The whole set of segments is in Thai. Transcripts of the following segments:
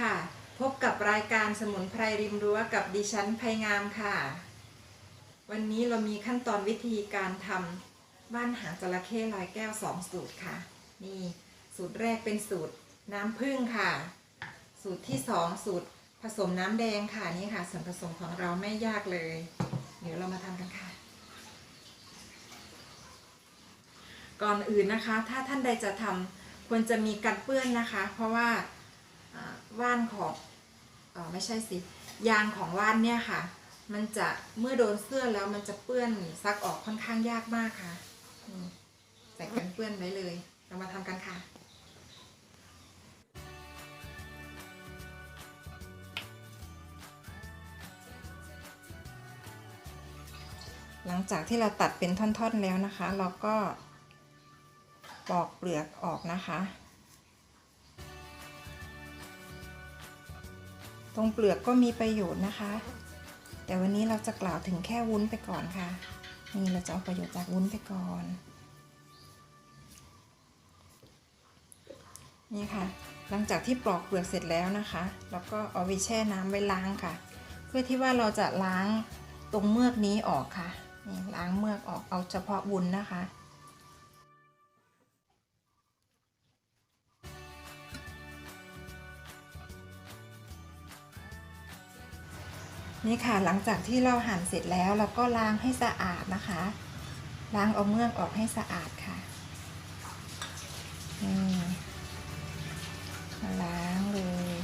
ค่ะ พบกับรายการสมุนไพรริมรั้วกับดิฉันไพงามค่ะ วันนี้เรามีขั้นตอนวิธีการทำบ้านหางจระเข้ลอยแก้วสองสูตรค่ะ นี่สูตรแรกเป็นสูตรน้ำผึ้งค่ะ สูตรที่สองสูตรผสมน้ำแดงค่ะนี่ค่ะ ส่วนผสมของเราไม่ยากเลย เดี๋ยวเรามาทำกันค่ะก่อนอื่นนะคะ ถ้าท่านใดจะทำควรจะมีกันเปื้อนนะคะ เพราะว่า ว่านของเออไม่ใช่สิ ยางของว่านเนี่ยค่ะ มันจะเมื่อโดนเสื้อแล้วมันจะเปื้อนซักออกค่อนข้างยากมากค่ะใส่กันเปื้อนไว้เลย เรามาทำกันค่ะหลังจากที่เราตัดเป็นท่อนๆแล้วนะคะ เราก็ปอกเปลือกออกนะคะ ตรงเปลือกก็มีประโยชน์นะคะ แต่วันนี้เราจะกล่าวถึงแค่วุ้นไปก่อนค่ะ นี่เราจะเอาประโยชน์จากวุ้นไปก่อน นี่ค่ะ หลังจากที่ปลอกเปลือกเสร็จแล้วนะคะ เราก็เอาไปแช่น้ำไว้ล้างค่ะ เพื่อที่ว่าเราจะล้างตรงเมือกนี้ออกค่ะนี่ล้างเมือกออกเอาเฉพาะวุ้นนะคะ นี่ค่ะหลังจากที่เราหั่นเสร็จแล้วเราก็ล้างให้สะอาดนะคะ ล้างเอาเมือกออกให้สะอาดค่ะนี่ล้างเลย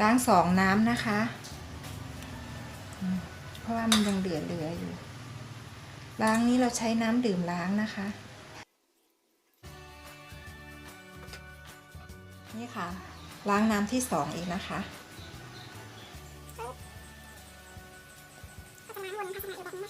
ล้างสองน้ำนะคะ เพราะว่ามันยังเหลือเหลืออยู่ ล้างนี้เราใช้น้ำดื่มล้างนะคะ นี่ค่ะ ล้างน้ำที่สองอีกนะคะ 我买了个红的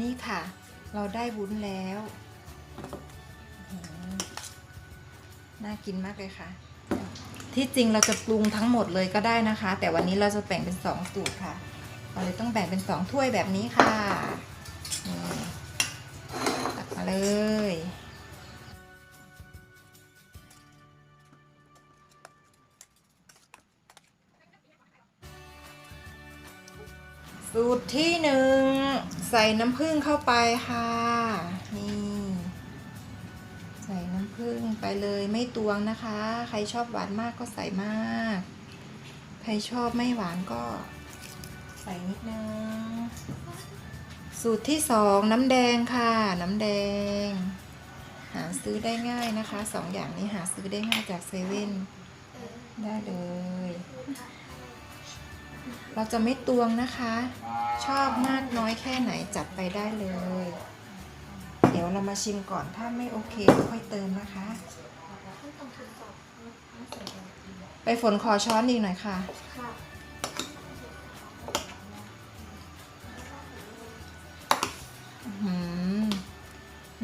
นี่ค่ะ เราได้วุ้นแล้ว น่ากินมากเลยค่ะ ที่จริงเราจะปรุงทั้งหมดเลยก็ได้นะคะ แต่วันนี้เราจะแบ่งเป็นสองสูตรค่ะ เราเลยต้องแบ่งเป็นสองถ้วยแบบนี้ค่ะตักมาเลย สูตรที่หนึ่งใส่น้ำผึ้งเข้าไปค่ะ นี่ ใส่น้ำผึ้งไปเลยไม่ตวงนะคะ ใครชอบหวานมากก็ใส่มาก ใครชอบไม่หวานก็ ใส่นิดนึง สูตรที่สองน้ำแดงค่ะ น้ำแดง หาซื้อได้ง่ายนะคะสองอย่างนี้หาซื้อได้ง่ายจากเซเว่นได้เลย เราจะไม่ตวงนะคะ ชอบมากน้อยแค่ไหนจัดไปได้เลย เดี๋ยวเรามาชิมก่อนถ้าไม่โอเคก็ค่อยเติมนะคะ ไปฝนขอช้อนอีกหน่อยค่ะ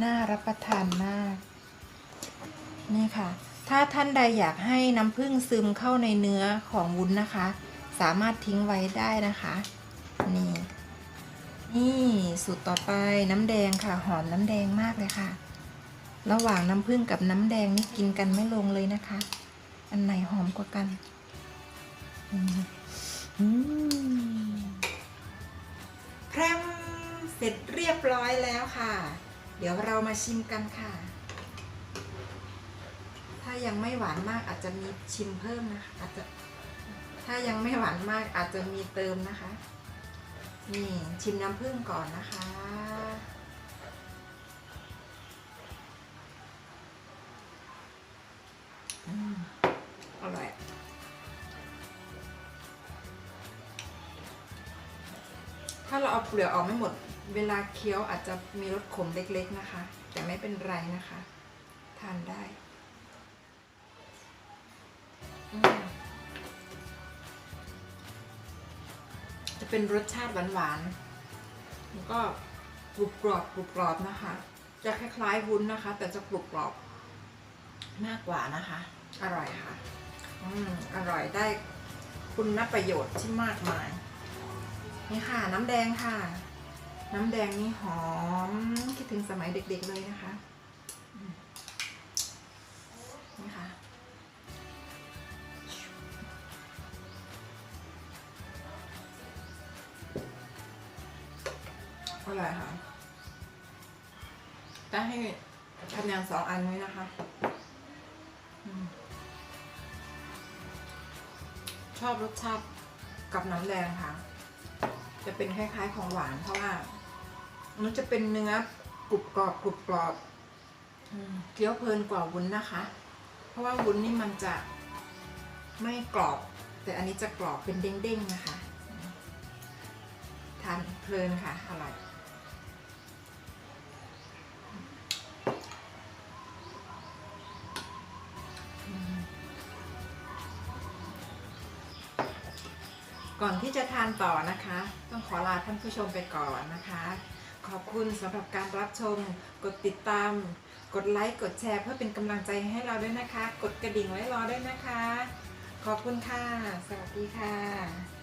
น่ารับประทานมาก นี่ค่ะ ถ้าท่านใดอยากให้น้ำผึ้งซึมเข้าในเนื้อของวุ้นนะคะ สามารถทิ้งไว้ได้นะคะ นี่นี่สูตรต่อไปน้ำแดงค่ะ หอมน้ำแดงมากเลยค่ะ ระหว่างน้ำผึ้งกับน้ำแดงนี่กินกันไม่ลงเลยนะคะ อันไหนหอมกว่ากันแพรมเสร็จเรียบร้อยแล้วค่ะ เดี๋ยวเรามาชิมกันค่ะ ถ้ายังไม่หวานมากอาจจะมีชิมเพิ่มนะคะอาจจะ ถ้ายังไม่หวานมากอาจจะมีเติมนะคะ นี่ชิมน้ำผึ้งก่อนนะคะ อร่อยถ้าเราเอาเปลือกออกไม่หมด เวลาเคี้ยวอาจจะมีรสขมเล็กๆนะคะ แต่ไม่เป็นไรนะคะ ทานได้ เป็นรสชาติหวานๆแล้วก็กรุบกรอบกรุบกรอบนะคะ จะคล้ายๆวุ้นนะคะ แต่จะกรุบกรอบมากกว่านะคะ อร่อยค่ะ อืมอร่อยได้คุณประโยชน์ที่มากมาย นี่ค่ะ น้ำแดงค่ะ น้ำแดงนี่หอมคิดถึงสมัยเด็กๆเลยนะคะ อร่ค่ะจะให้คะแนนสองอันนี้นะคะอชอบรสชาติกับน้ำแดงค่ะ จะเป็นคล้ายๆของหวานเพราะว่ามันจะเป็นเนื้อกรุบกรอบกรุบกรอบเคี้ยวเพลินกว่าวุ้นนะคะ เพราะว่าวุ้นนี่มันจะไม่กรอบ แต่อันนี้จะกรอบเป็นเด้งๆนะคะ ทานเพลินค่ะอร่อย ก่อนที่จะทานต่อนะคะ ต้องขอลาท่านผู้ชมไปก่อนนะคะ ขอบคุณสำหรับการรับชม กดติดตาม กดไลค์ กดแชร์เพื่อเป็นกำลังใจให้เราด้วยนะคะ กดกระดิ่งไว้รอด้วยนะคะ ขอบคุณค่ะ สวัสดีค่ะ